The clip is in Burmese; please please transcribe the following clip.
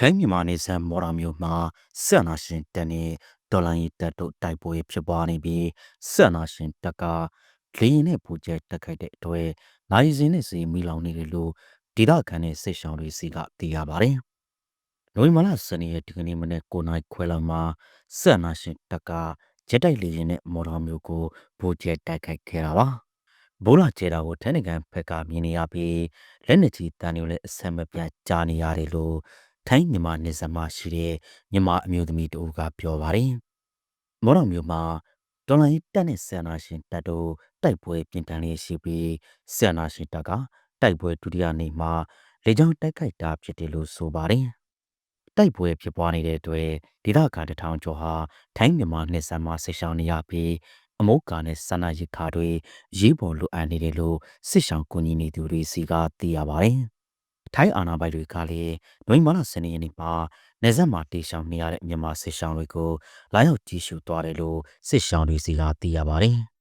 ထိုင်းမြန်မာနယ်စပ်မော်ရာမြို့မှာဆက်နာရှင်တပ်နဲ့ဒေါ်လာရီတပ်တို့တိုက်ပွဲဖြစ်ပွားနေပြီးဆက်နာရှင်တပ်ကလေရင်နဲ့ပူကျဲတက်ခိုက်တဲ့အတွက်နိုင်စင်းနဲ့စီမီလောင်နေတယ်လို့ဒေသခံနဲ့စစ်ရှောင်းတွေစီကသိရပါတယ်။နိုဝင်ဘာလ12ရက်ဒီကနေ့မနေ့9နိုင်ခွဲလောက်မှာဆက်နာရှင်တပ်ကဂျက်တိုက်လေရင်နဲ့မော်ရာမြို့ကိုပူကျဲတိုက်ခိုက်ခဲ့တာပါ။ဘိုးလာကျဲတာကိုထိုင်းနိုင်ငံဘက်ကမြင်နေရပြီးလက်နက်ကြီးတန်တွေလည်းအဆက်မပြတ်ကြားနေရတယ်လို့ ထိုင်းမြန်မာနယ်စပ်မှာရှိတဲ့မြန်မာအမျိုးသမီးတူကပြောပါတယ်။မော်တော်မျိုးမှာဒေါ်လာရီတက်နဲ့ဆန္နာရှင်တက်တို့တိုက်ပွဲပြင်တန်းလေးရှိပြီးဆန္နာရှင်တက်ကတိုက်ပွဲဒုတိယနေ့မှာလေကြောင်းတိုက်ခိုက်တာဖြစ်တယ်လို့ဆိုပါတယ်။တိုက်ပွဲဖြစ်ပွားနေတဲ့အတွက်ဒေသခံတထောင်ကျော်ဟာထိုင်းမြန်မာနယ်စပ်မှာဆိတ်ရှောင်နေရပြီးအမုတ်ကာနဲ့ဆန္ဒရိခါတွေရေးပေါ်လိုအပ်နေတယ်လို့စစ်ရှောင်ကူညီနေသူတွေစီကသိရပါတယ်။ ထိုင်းအာဏာပိုင်တွေကလည်းနိုဝင်ဘာလ10ရက်နေ့မှာနေဆက်မှာတေရှောင်နေရတဲ့မြန်မာစစ်ရှောင်းတွေကိုလာရောက်ကြည့်ရှုသွားတယ်လို့စစ်ရှောင်းတွေစီကသိရပါတယ်။